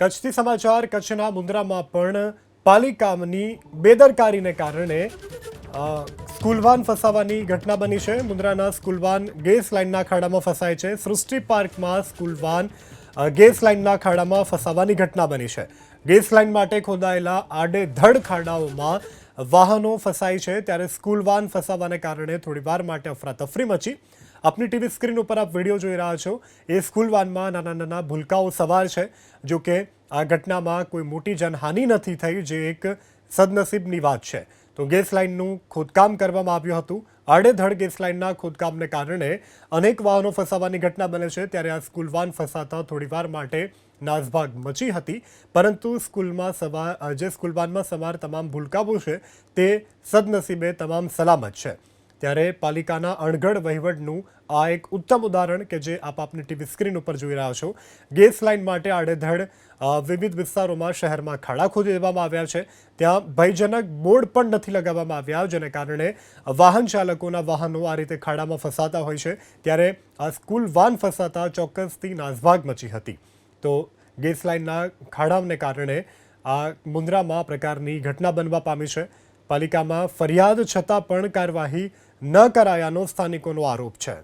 કચ્છથી સમાચાર, કચ્છના મુન્દ્રામાં પણ પાલિકાની બેદરકારીને કારણે સ્કૂલવાન ફસાવાની ઘટના બની છે. મુન્દ્રાના સ્કૂલવાન ગેસ લાઇનના ખાડામાં ફસાય છે. સૃષ્ટિ પાર્કમાં સ્કૂલવાન ગેસ લાઇનના ખાડામાં ફસાવાની ઘટના બની છે. ગેસ લાઇન માટે ખોદાયેલા આડેધડ ખાડાઓમાં વાહનો ફસાય છે ત્યારે સ્કૂલ વાન ફસાવાને કારણે થોડીવાર માટે અફરાતફરી મચી. આપની ટીવી સ્ક્રીન ઉપર આપ વીડિયો જોઈ રહ્યા છો. એ સ્કૂલ વાનમાં નાના નાના ભૂલકાઓ સવાર છે જો કે આ ઘટનામાં કોઈ મોટી જનહાનિ નથી થઈ, જે એક સદનસીબની વાત છે. તો ગેસ લાઇનનું ખોદકામ કરવામાં આવ્યું હતું. આડેધડ ગેસ લાઇનના ખોદકામને કારણે અનેક વાહનો ફસાવાની ઘટના બને છે. ત્યારે આ સ્કૂલ વાન ફસાતા થોડીવાર માટે નાસભાગ મચી હતી. પરંતુ સ્કૂલમાં સવાર જે સ્કૂલ વાનમાં સવાર તમામ ભૂલકાબુ છે, તે સદનસીબે તમામ સલામત છે. ત્યારે પાલિકાના અણઘડ વહીવટનું આ એક ઉત્તમ ઉદાહરણ કે જે આપ આપની ટીવી સ્ક્રીન ઉપર જોઈ રહ્યા છો. ગેસ લાઇન માટે આડેધડ વિવિધ વિસ્તારોમાં શહેરમાં ખાડા ખોદી દેવામાં આવ્યા છે. ત્યાં ભયજનક બોર્ડ પણ નથી લગાવવામાં આવ્યા, જેને કારણે વાહન ચાલકોના વાહનો આ રીતે ખાડામાં ફસાતા હોય છે. ત્યારે આ સ્કૂલ વાન ફસાતા ચોક્કસથી નાસભાગ મચી હતી. તો ગેસ લાઇનના ખાડાને કારણે આ મુન્દ્રામાં પ્રકારની ઘટના બનવા પામી છે. પાલિકામાં ફરિયાદ છતાં પણ કાર્યવાહી ન કરાયાનો સ્થાનિકોનો આરોપ છે.